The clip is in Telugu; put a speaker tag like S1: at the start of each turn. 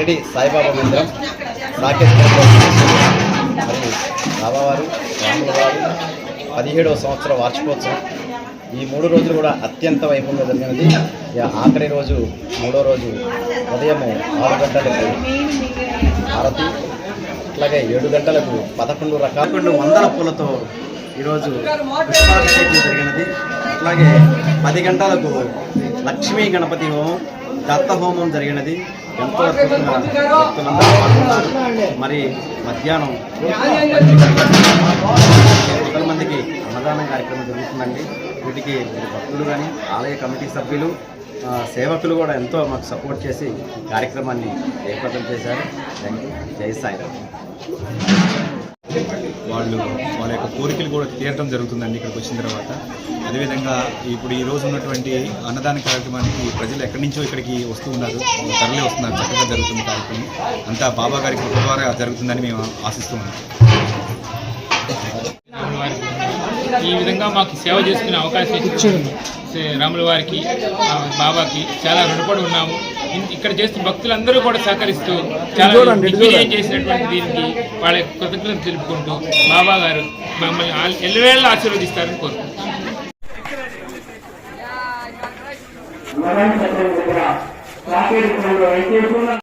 S1: షిరిడి సాయిబాబా మందిరం సాకేత్ మరియు బాబావారు రాముల వారు పదిహేడవ సంవత్సర వార్షికోత్సవం. ఈ మూడు రోజులు కూడా అత్యంత వైభవంగా జరిగినది. ఆఖరి రోజు మూడో రోజు ఉదయం ఆరు గంటలకు హారతి అట్లాగే ఏడు గంటలకు పదకొండు రకాల పదకొండు వందల పూలతో ఈరోజు పుష్పాభిషేకం జరిగినది. అట్లాగే పది గంటలకు లక్ష్మీ గణపతి హోమం దత్త హోమం జరిగినది. ఎంతో మరి మధ్యాహ్నం వందల మందికి అన్నదానం కార్యక్రమం జరుగుతుందండి. వీటికి భక్తులు కానీ ఆలయ కమిటీ సభ్యులు సేవకులు కూడా ఎంతో మాకు సపోర్ట్ చేసి కార్యక్రమాన్ని ఏర్పాటు చేశారు. థ్యాంక్ యూ జై సాయిరామ్.
S2: వాళ్ళు వాళ్ళ యొక్క కోరికలు కూడా తీరటం జరుగుతుందండి ఇక్కడికి వచ్చిన తర్వాత. అదేవిధంగా ఇప్పుడు ఈ రోజు ఉన్నటువంటి అన్నదాన కార్యక్రమానికి ప్రజలు ఎక్కడి నుంచో ఇక్కడికి వస్తూ ఉన్నారు. తరలి వస్తున్నారు. చక్కగా జరుగుతుంది కార్యక్రమం. అంతా బాబా గారి కృప ద్వారా జరుగుతుందని మేము ఆశిస్తూ ఉన్నాం.
S3: ఈ విధంగా మాకు సేవ చేసుకునే అవకాశం ఇచ్చింది రాముల వారికి బాబాకి చాలా రుణపడి ఉన్నాము. ఇక్కడ చేస్తున్న భక్తులందరూ కూడా సహకరిస్తూ చాలా చేసినటువంటి దీనికి వాళ్ళ కృతజ్ఞతలు తెలుపుకుంటూ బాబా గారు మమ్మల్ని ఆల్- ఎల్లవేళ ఆశీర్వదిస్తారని కోరుకుంటున్నాను